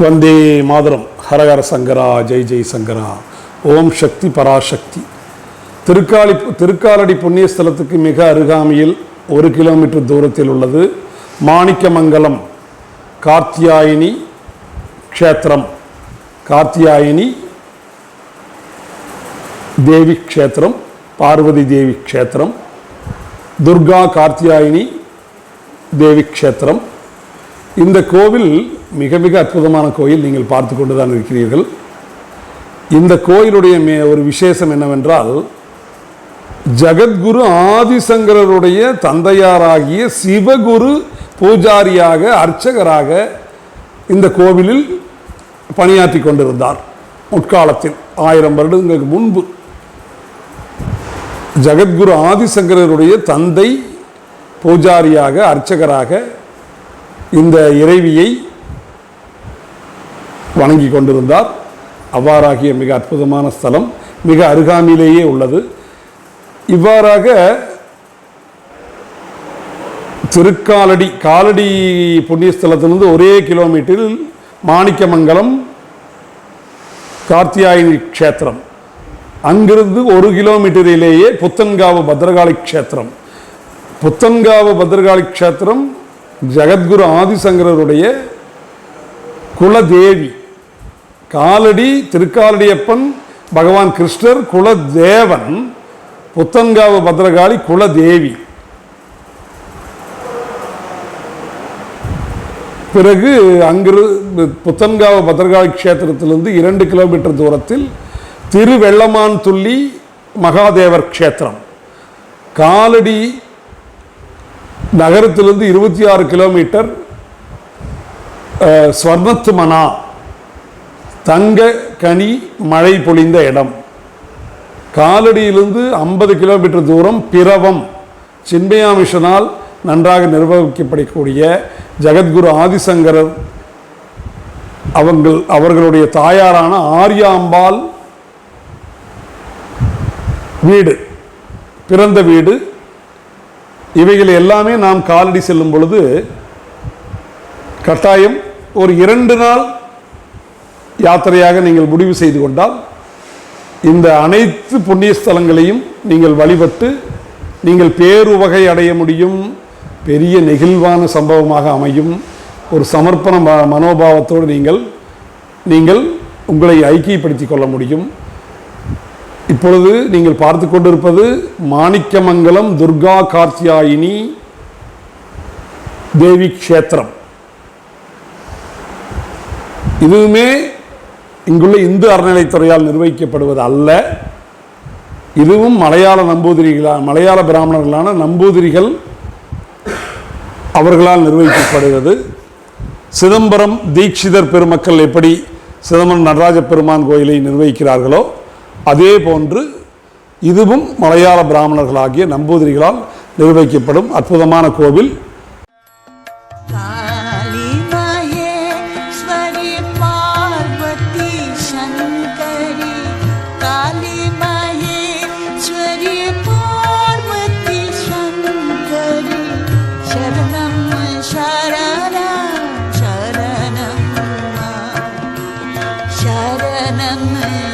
வந்தே மாதரம். ஹரஹர சங்கரா ஜெய் ஜெய் சங்கரா. ஓம் சக்தி பராசக்தி. திருக்காலி திருக்காலடி புண்ணிய ஸ்தலத்துக்கு மிக அருகாமையில் ஒரு கிலோமீட்டர் தூரத்தில் உள்ளது. மாணிக்கமங்கலம் கார்த்தியாயினி க்ஷேத்திரம். கார்த்தியாயினி தேவி க்ஷேத்திரம் பார்வதி தேவி க்ஷேத்திரம். துர்கா கார்த்தியாயினி தேவி க்ஷேத்திரம். இந்த கோவில் மிக மிக அற்புதமான கோயில் நீங்கள் பார்த்து கொண்டு தான் இருக்கிறீர்கள். இந்த கோயிலுடைய மே ஒரு விசேஷம் என்னவென்றால் ஜகத்குரு ஆதிசங்கரருடைய தந்தையாராகிய சிவகுரு பூஜாரியாக அர்ச்சகராக இந்த கோவிலில் பணியாற்றி கொண்டிருந்தார். முற்காலத்தில் ஆயிரம் வருடங்களுக்கு முன்பு. ஜகத்குரு ஆதிசங்கரருடைய தந்தை பூஜாரியாக அர்ச்சகராக இந்த இறைவியை வணங்கி கொண்டிருந்தார் அவ்வாறாகிய மிக அற்புதமான ஸ்தலம் மிக அருகாமையிலேயே உள்ளது. இவ்வாறாக திருக்காலடி காலடி புண்ணியஸ்தலத்திலிருந்து ஒரே கிலோமீட்டரில் மாணிக்கமங்கலம் கார்த்தியாயினி க்ஷேத்திரம். அங்கிருந்து ஒரு கிலோமீட்டரிலேயே புத்தன்காவு பத்ரகாளி க்ஷேத்திரம். புத்தன்காவு பத்ரகாளி க்ஷேத்திரம் ஜெகத்குரு ஆதிசங்கரருடைய குலதேவி. காலடி திருக்காலடியப்பன் பகவான் கிருஷ்ணர் குலதேவன் புத்தன்காவு பத்ரகாளி குலதேவி. பிறகு அங்கிரு புத்தன்காவு பத்ரகாளி க்ஷேத்திரத்திலிருந்து இரண்டு கிலோமீட்டர் தூரத்தில் திருவெள்ளமான் துள்ளி மகாதேவர் க்ஷேத்திரம். காலடி நகரத்திலிருந்து இருபத்தி ஆறு கிலோமீட்டர் அஹ், ஸ்வர்ணத்து மனா தங்க கனி மழை பொழிந்த இடம். காலடியிலிருந்து ஐம்பது கிலோமீட்டர் தூரம் பிரவம். சின்மயா மிஷனால் நன்றாக நிர்வகிக்கப்படக்கூடிய ஜெகத்குரு ஆதிசங்கரர் அவங்கள் அவர்களுடைய தாயாரான ஆரியாம்பாள் வீடு பிறந்த வீடு. இவைகள் எல்லாமே நாம் காலடி செல்லும் பொழுது கட்டாயம் ஒரு இரண்டு நாள் யாத்திரையாக நீங்கள் முடிவு செய்து கொண்டால் இந்த அனைத்து புண்ணிய ஸ்தலங்களையும் நீங்கள் வழிபட்டு நீங்கள் பேருவகை அடைய முடியும். பெரிய நெகிழ்வான சம்பவமாக அமையும். ஒரு சமர்ப்பண மனோபாவத்தோடு நீங்கள் நீங்கள் உங்களை ஐக்கியப்படுத்திக் கொள்ள முடியும். இப்பொழுது நீங்கள் பார்த்து கொண்டிருப்பது மாணிக்கமங்கலம் துர்கா கார்த்தியாயினி தேவி க்ஷேத்திரம். இதுவுமே இங்குள்ள இந்து அறநிலைத்துறையால் நிர்வகிக்கப்படுவது அல்ல. இதுவும் மலையாள நம்பூதிரிகளா மலையாள பிராமணர்களான நம்பூதிரிகள் அவர்களால் நிர்வகிக்கப்படுகிறது. சிதம்பரம் தீட்சிதர் பெருமக்கள் எப்படி சிதம்பரம் நடராஜ பெருமான் கோயிலை நிர்வகிக்கிறார்களோ அதே போன்று இதுவும் மலையாள பிராமணர்களாகிய நம்பூதிரிகளால் நிர்வகிக்கப்படும் அற்புதமான கோவில். canım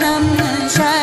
Shanam Shanam